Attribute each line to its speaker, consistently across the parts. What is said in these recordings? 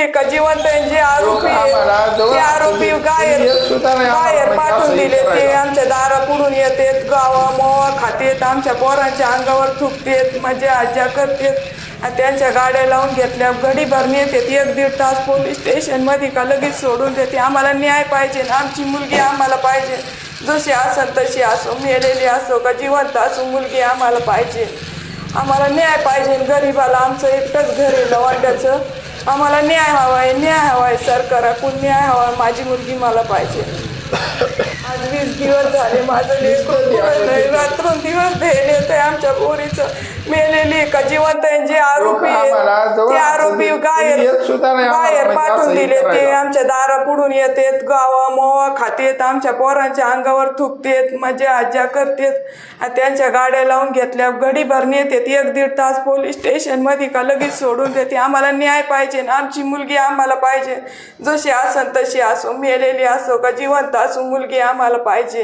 Speaker 1: जिवंत जे आरोपी आहेत, ते आरोपी
Speaker 2: तुम्ही-
Speaker 1: बाहेर पाठवून दिले. ते. आमच्या दारापुढून येतात गावा मोवा खातेत आमच्या पोरांच्या अंगावर थुकतेत मजा आज्या करतेत. आणि त्यांच्या गाड्या लावून घेतल्या. घडीभर नेतात. एक दीड तास पोलीस स्टेशनमध्ये का लगेच सोडून देते. आम्हाला न्याय पाहिजे. आमची मुलगी आम्हाला पाहिजे. जशी असेल तशी असो. मेलेली असो का जिवंत असो मुलगी आम्हाला पाहिजे. आम्हाला न्याय पाहिजे. गरिबाला आमचं एकटंच घर आहे. लवांड्याचं. आम्हाला न्याय हवा आहे न्याय हवा आहे सरकाराकडून न्याय हवा आहे माझी मुलगी मला पाहिजे. आज वीस दिवस झाले माझं लेकरं नाही रात्रून दिवस भेल येत आहे आमच्या पोरीचं. मेलेली का जिवंत आहे जे आरोपी आहेत, ते आरोपी बाहेर बाहेर
Speaker 2: म्हणजे
Speaker 1: पाठवून दिले ते. आमच्या दारापुढून येतात गावा मोवा खातेत आमच्या पोरांच्या अंगावर थुकतेत मजा आज्या करतेत. आणि त्यांच्या गाड्या लावून घेतल्या घडीभर नेतात एक दीड तास पोलीस स्टेशनमध्ये का लगेच सोडून देते. आम्हाला न्याय पाहिजे आणि आमची मुलगी आम्हाला पाहिजे. जशी असन तशी असो मेलेली असो का जिवंत असो मुलगी आम्हाला पाहिजे.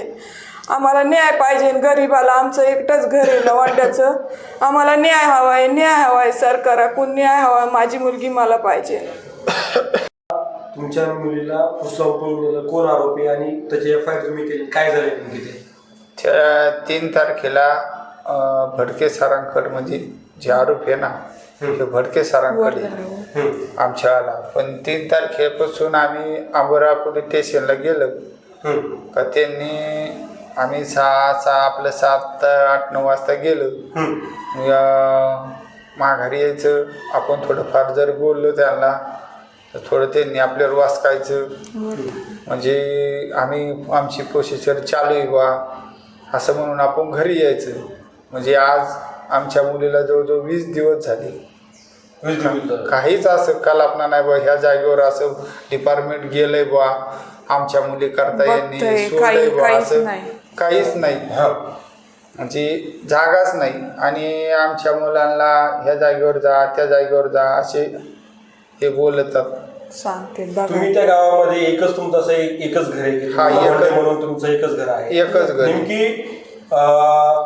Speaker 1: आम्हाला न्याय पाहिजे गरिबाला आमचं एकटंच घर आहे लवांड्याचं आम्हाला न्याय हवा आहे न्याय हवा आहे सरकाराकडून न्याय हवा आहे माझी मुलगी मला पाहिजे.
Speaker 3: तुमच्या मुलीला फुसलावून पळून कोण आरोपी आणि त्याची एफ आय तुम्ही केली काय झाले नेमकी ते
Speaker 2: त्या तीन तारखेला अं, भडके सरांकड म्हणजे जे आरोप आहे ना ते भडके सरांकडे
Speaker 3: हम्म.
Speaker 2: आमच्या आला. पण तीन तारखेपासून आम्ही आंबोरा पोलीस स्टेशनला गेलो. का त्यांनी आम्ही सहा सहा आपलं सात आठ नऊ वाजता गेलो. मग, माघारी यायचं. आपण थोडंफार जर बोललो त्यांना तर थोडं त्यांनी आपल्यावर वाचकायचं. म्हणजे आम्ही आमची प्रोसिजर चालू आहे बा असं म्हणून आपण घरी यायचं. म्हणजे आज आमच्या मुलीला जवळजवळ वीस दिवस झाले. काहीच असं कल्पना नाही बा ह्या जागेवर असं डिपार्टमेंट गेलंय बा आमच्या मुली करता सोडलंय बा
Speaker 1: काहीच
Speaker 2: असं
Speaker 1: नाही.
Speaker 2: काहीच नाही.
Speaker 3: हा.
Speaker 2: म्हणजे जागाच नाही. आणि आमच्या मुलांना ह्या जागेवर जा त्या जागेवर जा असे हे बोलतात.
Speaker 1: सांगते
Speaker 3: तुम्ही त्या गावामध्ये एकच तुमचं असं एकच घर आहे
Speaker 2: हा,
Speaker 3: म्हणून तुमचं एकच घर आहे.
Speaker 2: एकच घर.
Speaker 3: नेमकी अं,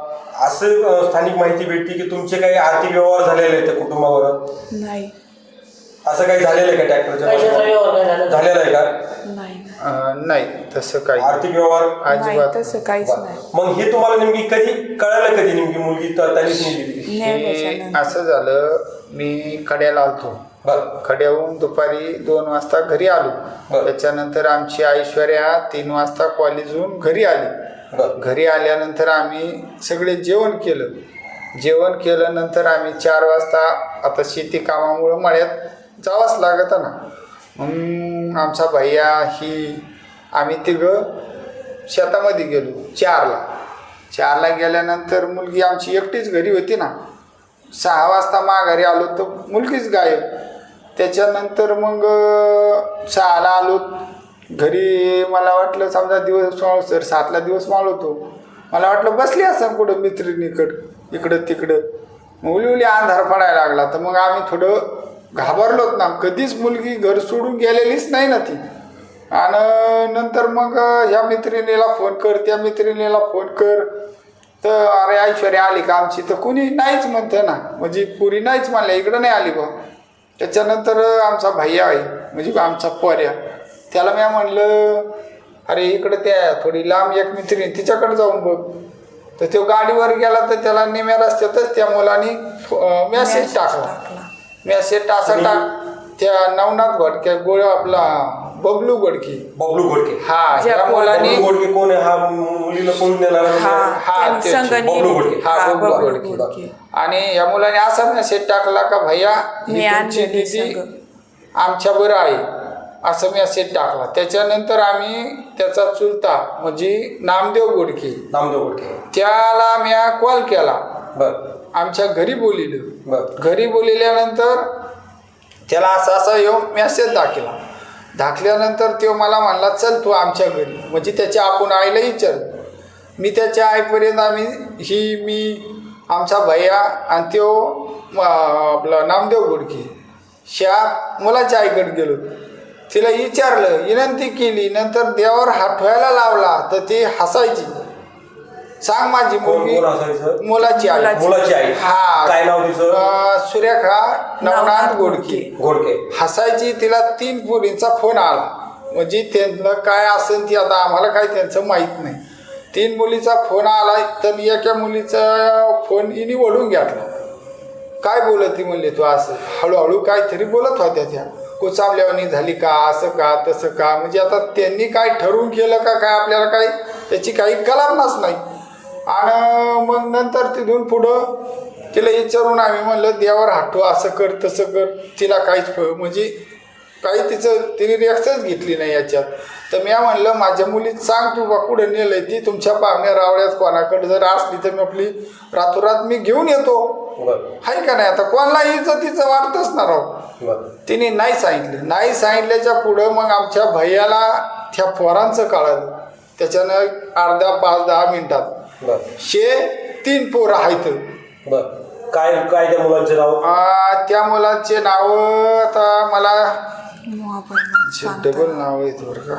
Speaker 3: असं स्थानिक माहिती भेटते की तुमचे काही आर्थिक व्यवहार झालेले आहेत त्या कुटुंबावर?
Speaker 1: नाही.
Speaker 3: असं काही झालेलं आहे का
Speaker 4: पैशाचा
Speaker 3: ट्रॅक्टरच्या
Speaker 4: व्यवहार काय झाला
Speaker 3: झालेलं आहे का?
Speaker 1: नाही.
Speaker 2: अं, नाही तसं काही
Speaker 3: आर्थिक व्यवहार?
Speaker 1: नाही
Speaker 2: अजिबात
Speaker 1: तसं काहीच नाही.
Speaker 3: मग हे तुम्हाला नेमकी कधी कळालं कधी नेमकी मुलगी तर त्यांनीच नेली ती?
Speaker 1: न्यायालयाच्या
Speaker 2: हे
Speaker 1: नंतर.
Speaker 2: असं झालं मी कड्याला आलतो.
Speaker 3: बरं.
Speaker 2: खड्याहून दुपारी दोन वाजता घरी आलो.
Speaker 3: बरं.
Speaker 2: त्याच्यानंतर आमची ऐश्वर्या तीन वाजता कॉलेजहून घरी आली. घरी आल्यानंतर आम्ही सगळे जेवण केलं. जेवण केल्यानंतर आम्ही चार वाजता आता शेती कामामुळं मळ्यात जावंच लागत ना. मग आमचा भैया ही आम्ही तिघं शेतामध्ये गेलो चारला. चारला गेल्यानंतर मुलगी आमची एकटीच घरी होती ना. सहा वाजता माघारी आलो तर मुलगीच गायब. त्याच्यानंतर मग सहाला आलो. घरी मला वाटलं समजा दिवस माळ सर सातला दिवस माळवतो मला वाटलं बसली असं कुठं मित्रिणीकडं इकडं तिकडं. मग उली उली अंधार पडायला लागला. तर मग आम्ही थोडं घाबरलोत ना. कधीच मुलगी घर सोडून गेलेलीच नाही ना ती. आणि नंतर मग ह्या मैत्रिणीला फोन कर त्या मैत्रिणीला फोन कर. तर अरे ऐश्वर्या आली का आमची? तर कुणी नाहीच म्हणतं ना. म्हणजे पुरी नाहीच म्हणल्या. इकडं नाही आली बा. त्याच्यानंतर आमचा भैया आहे. म्हणजे आमचा पर्या. त्याला मी म्हणलं अरे इकडं त्या थोडी लांब एक मैत्रीण तिच्याकडे जाऊन बघ तर तो गाडीवर गेला तर त्याला निम्या रस्त्यातच त्या मुलांनी मेसेज टाकला मेसेज टासा टाक त्या नवनाथ घडके गोळ आपला बबलू गडकी
Speaker 3: बबलू घोडके
Speaker 2: हा त्या मुलांनी
Speaker 3: घोडके कोण आहे हा मुलीला पळून नेणारा
Speaker 1: हा
Speaker 3: बबलू घोडके.
Speaker 2: हा, बबलू. घोडके. आणि या मुलाने असा मेसेज टाकला का भैया तुमची दिदी. आमच्या बरं आहे असं मेसेज टाकला. त्याच्यानंतर आम्ही त्याचा चुलता म्हणजे नामदेव गोडके.
Speaker 3: नामदेव घोडके
Speaker 2: त्याला मी कॉल केला.
Speaker 3: बर.
Speaker 2: आमच्या घरी बोलिलं
Speaker 3: बर.
Speaker 2: घरी बोलिल्यानंतर त्याला असा असा येऊ मेसेज दाखला. दाखल्यानंतर तो मला म्हणला चल तू आमच्या घरी. म्हणजे त्याच्या आपण आईला विचार मी त्याच्या आईपर्यंत आम्ही ही मी आमचा भैया आणि तो आपला नामदेव गुडके ह्या मुलाच्या आईकडे गेलो. तिला विचारलं विनंती केली नंतर देवावर हात ठेवायला लावला तर ती हसायची. सांग माझी मुलगी मुलाची आई.
Speaker 1: मुलाची.
Speaker 3: आई.
Speaker 2: हा.
Speaker 3: काय नाव तिचं?
Speaker 2: अं, सुरेखा नवनाथ गोडके.
Speaker 3: घोडके
Speaker 2: हसायची तिला तीन पोरींचा फोन आला. म्हणजे त्यांना काय असेल ती आता आम्हाला काय त्यांचं माहीत नाही. तीन मुलीचा फोन आला तर एका मुलीचा फोन इनी ओढून घेतला. काय बोलत ती? म्हणली तू असं हळूहळू काहीतरी बोलत होत्या त्या. कुचावल्यावानी झाली का असं का तसं का? म्हणजे आता त्यांनी काय ठरवून केलं का काय आपल्याला काही त्याची काही कल्पनाच नाही. आणि मग नंतर तिथून पुढं तिला विचारून आम्ही म्हणलं देवावर हाटू असं कर तसं कर तिला काहीच म्हणजे काही तिचं तिने रिॲक्शनच घेतली नाही याच्यात. तर मी म्हणलं माझ्या मुलीत सांग तू बा कुठं नेलंय? ती तुमच्या पाहुण्या रावळ्यात कोणाकडे जर असली तर मी आपली रातोरात मी घेऊन येतो. आहे का नाही? आता कोणाला इज्जतीचं वाटतच ना राव तिने नाही सांगितलं. नाही सांगितल्याच्या पुढं मग आमच्या भैयाला त्या पोरांचं कळालं. त्याच्यानं अर्धा पाच दहा मिनिटात. शे तीन पोरं आहेत.
Speaker 3: काय काय त्या मुलांचे नाव?
Speaker 2: त्या मुलांचे नाव आता मला डबल नाव आहेत बरं का.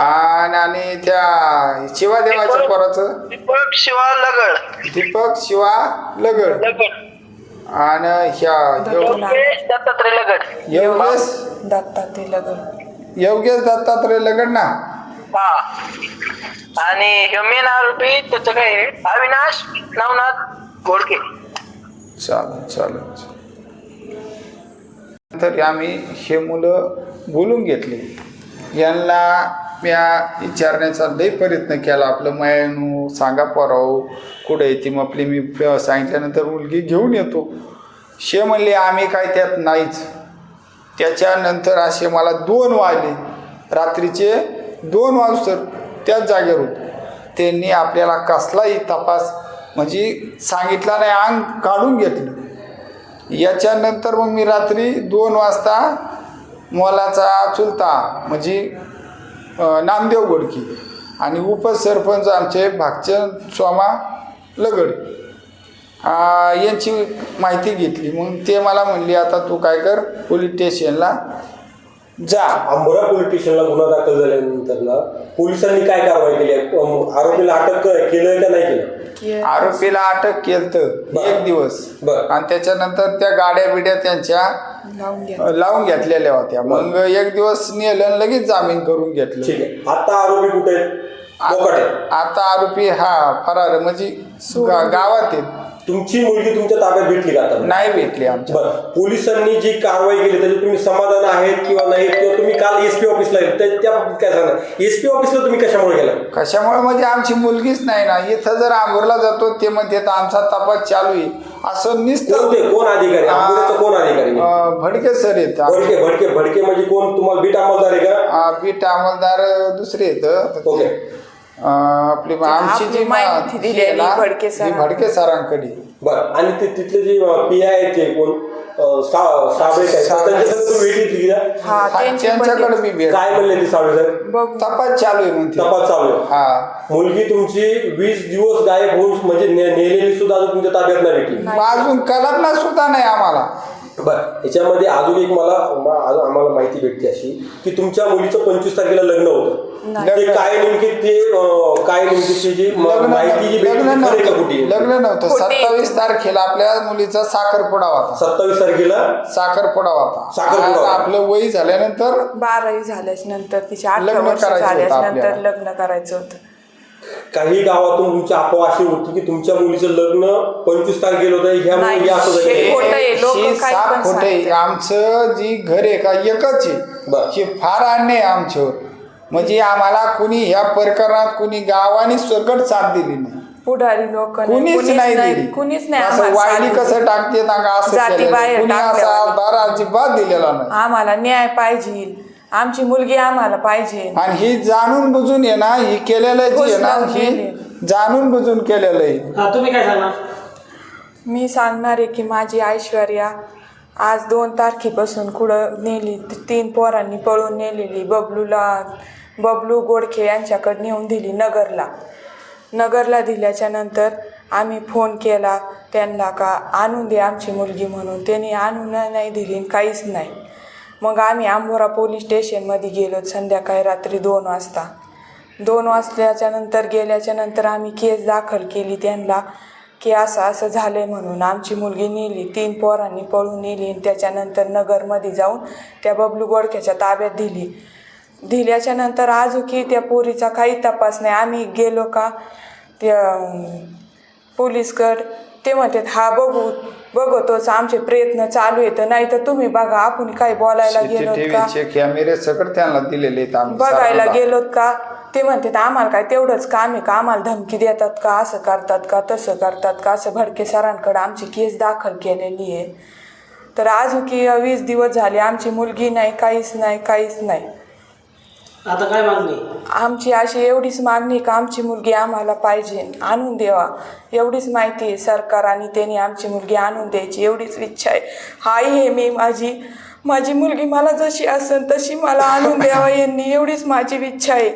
Speaker 2: आणि आणि त्या शिवादेवाच्या पोराचं?
Speaker 4: दीपक शिवा लगड.
Speaker 2: दीपक शिवा लगड.
Speaker 4: लगड.
Speaker 2: आणि ह्या
Speaker 4: दत्तात्रय लगड.
Speaker 2: योगेश?
Speaker 1: दत्तात्रय लगन
Speaker 2: योगेश दत्तात्रय लगड ना?
Speaker 4: हा. आणि ह्यो मेन आरोपी त्याचं काय आहे? अविनाश नवनाथ घोडके.
Speaker 2: चालेल चालेल नंतर आम्ही हे मुलं बोलून घेतले. यांना म्या विचारण्याचा लई प्रयत्न केला. आपलं मयानू सांगा पराव कुठे येते मग आपली मी सांगितल्यानंतर मुलगी घेऊन येतो. शे म्हणले आम्ही काय त्यात नाहीच. त्याच्यानंतर असे मला दोन वाजले. रात्रीचे दोन वाजतर त्याच जागेवर होतो. त्यांनी आपल्याला कसलाही तपास म्हणजे सांगितला नाही अंग काढून घेतलं. याच्यानंतर मग मी रात्री दोन वाजता मोलाचा चुलता म्हणजे नामदेव गोडकी आणि उपसरपंच आमचे भागचंद स्वामा लगड यांची माहिती घेतली. मग ते मला म्हणले आता तू काय कर पोलीस स्टेशनला जा.
Speaker 3: आंबोरा पोलीस स्टेशनला गुन्हा दाखल झाल्यानंतर ना पोलिसांनी काय कारवाई केली? अम, आरोपीला अटक क- केलं का नाही केलं?
Speaker 2: आरोपीला अटक केलं
Speaker 3: बरं.
Speaker 2: एक दिवस.
Speaker 3: बरं.
Speaker 2: आणि त्याच्यानंतर त्या गाड्या बिड्या त्यांच्या
Speaker 1: लावून घ्या
Speaker 2: अ, लावून घेतलेल्या होत्या. मग एक दिवस नेलं आणि लगेच जामीन करून घेतलं.
Speaker 3: ठीक आहे. आता आरोपी कुठे आहेत? मोकाट. आहेत
Speaker 2: आता आरोपी हा फरार म्हणजे गा- गावात आहेत.
Speaker 3: तुमची मुलगी तुमच्या ताब्यात भेटली का आता?
Speaker 2: नाही भेटली आमच्या.
Speaker 3: बरं पोलिसांनी जी कारवाई केली त्याची तुम्ही समाधान आहेत किंवा नाही किंवा तुम्ही काल एस पी ऑफिसला गेले त्या त्या काय सांगणार एस पी ऑफिसला तुम्ही कशामुळे गेला?
Speaker 2: कशामुळे? म्हणजे आमची मुलगीच नाही ना. इथं जर आंबोरला जातो ते म्हणते तर आमचा तपास चालू आहे. असं निसतं
Speaker 3: कोणते कोण अधिकारी? आंबोलीचा कोण अधिकारी?
Speaker 2: अ, भडके सर आहेत
Speaker 3: भडके भडके भडके म्हणजे कोण? तुम्हाला बीट अंमलदार आहे का?
Speaker 2: बीट अंमलदार दुसरे आहेत.
Speaker 3: ओके.
Speaker 2: आपली आमची
Speaker 1: आपली
Speaker 2: जी
Speaker 1: माहिती
Speaker 2: आहे ना,
Speaker 1: भडके
Speaker 2: सरांकडे.
Speaker 3: बरं आणि ते तिथले जे पी आय ते कोण? अं, सा- साबळे काय?
Speaker 2: साबळे.
Speaker 3: त्यांच्याकडे तुम्ही भेट घेतली का?
Speaker 1: हा
Speaker 2: हा,
Speaker 1: त्यांची पण
Speaker 2: त्यांच्याकडे
Speaker 1: ते-
Speaker 2: मी भेट
Speaker 3: काय म्हणले ते साबळे साहेब
Speaker 1: बघ.
Speaker 2: तपास चालू आहे म्हणते.
Speaker 3: तपास चालू आहे.
Speaker 2: हा.
Speaker 3: मुलगी तुमची वीस दिवस गायब होऊन म्हणजे ने- नेलेली सुद्धा अजून तुमच्या ताब्यात नाही भेटली.
Speaker 2: अजून कल्पना सुद्धा नाही आम्हाला.
Speaker 3: बरं याच्यामध्ये अजून एक मला मा- आम्हाला माहिती भेटते अशी की तुमच्या मुलीचं पंचवीस तारखेला लग्न होतं
Speaker 1: नाही.
Speaker 3: ते काय नेमकी ते अं, काय नेमकी ती जी म-
Speaker 2: लग्न
Speaker 3: माहिती जी भेटली
Speaker 2: लग्न
Speaker 3: ती खरी का
Speaker 2: नव्हतं लग्न नव्हतं. सत्तावीस तारखेला आपल्या मुलीचा साखरपुडा होता
Speaker 3: सत्तावीस तारखेला
Speaker 2: साखरपुडा होता
Speaker 3: साखरपुडा होता.
Speaker 2: आपलं वय झाल्यानंतर
Speaker 1: बारावी झाल्याच नंतर तिचे अठरा
Speaker 2: लग्न
Speaker 1: वर्ष
Speaker 2: करायचं होतं
Speaker 1: झाल्याच नंतर
Speaker 2: आपल्याला.
Speaker 1: लग्न करायचं होतं
Speaker 3: काही गावातून तुमची अफवा अशी होती की तुमच्या मुलीचं लग्न पंचवीस तारखेला होतं ह्या मुली असं झालं.
Speaker 1: खोटं आहे. लोकं
Speaker 2: हे
Speaker 1: काही
Speaker 2: साप
Speaker 1: पण
Speaker 2: खोटे
Speaker 1: सांगतात.
Speaker 2: आमचं जी घर आहे का एकच
Speaker 3: बरं.
Speaker 2: आहे हे फार अन्याय आहे आमच्यावर म्हणजे आम्हाला कुणी ह्या प्रकरणात कुणी गावाने सकट साथ दिली नाही
Speaker 1: पुढारी लोक
Speaker 2: कुणीच नाही दिली
Speaker 1: कुणीच नाही
Speaker 2: असं
Speaker 1: आम्हाला
Speaker 2: वायली
Speaker 1: साथ
Speaker 2: कसं
Speaker 1: दिली.
Speaker 2: टाकते ना का असं
Speaker 1: जाती
Speaker 2: केलेलं.
Speaker 1: बाहेर
Speaker 2: कुणी असा
Speaker 1: टाकल्यावानी.
Speaker 2: आधार अजिबात दिलेला नाही
Speaker 1: आम्हाला न्याय पाहिजे आमची मुलगी आम्हाला पाहिजे.
Speaker 2: आणि ही जाणून बुजून आहे ना ही केलेलं जी आहे ना ही. जाणून बुजून केलेलं आहे.
Speaker 5: हा तुम्ही काय सांगणार?
Speaker 1: मी सांगणार आहे की माझी ऐश्वर्या आज दोन तारखेपासून कुठं नेली तीन पोरांनी पळून नेलेली बबलूला बबलू गोडखे यांच्याकडे नेऊन दिली नगरला. नगरला दिल्याच्या नंतर आम्ही फोन केला त्यांना का आणून दे आमची मुलगी म्हणून. त्यांनी आणून नाही दिली काहीच नाही. मग आम्ही आंबोरा पोलीस स्टेशनमध्ये गेलो संध्याकाळी रात्री दोन वाजता. दोन वाजल्याच्या नंतर गेल्याच्यानंतर आम्ही केस दाखल केली त्यांना की असं असं झालं आहे म्हणून. आमची मुलगी नेली तीन पोरांनी पळून नेली आणि त्याच्यानंतर नगरमध्ये जाऊन त्या बबलू गोडक्याच्या ताब्यात दिली. दिल्याच्या नंतर आजूकी त्या पोरीचा काही तपास नाही. आम्ही गेलो का त्या पोलीसकड ते म्हणतात हा बघू बघतोच आमचे प्रयत्न चालू आहेत. नाही तर तुम्ही बघा आपण काय बोलायला गेलोत का?
Speaker 2: कॅमेरे सगळं त्यांना दिलेले
Speaker 1: बघायला. गेलोत का? ते म्हणतात आम्हाला काय तेवढंच काम आहे का? आम्हाला धमकी देतात का? असं करतात का? तसं करतात का? असं भडके सरांकडे आमची केस दाखल केलेली आहे. तर अजून वीस दिवस झाले आमची मुलगी नाही काहीच नाही काहीच नाही.
Speaker 5: आता काय मागणी?
Speaker 1: आमची अशी एवढीच मागणी आहे का आमची मुलगी आम्हाला पाहिजे आणून द्यावा. एवढीच माहिती आहे सरकार आणि त्यांनी आमची मुलगी आणून द्यायची. एवढीच इच्छा आहे. हाई आहे मी माझी. माझी मुलगी मला जशी असेल तशी मला आणून द्यावा यांनी. एवढीच माझी इच्छा आहे.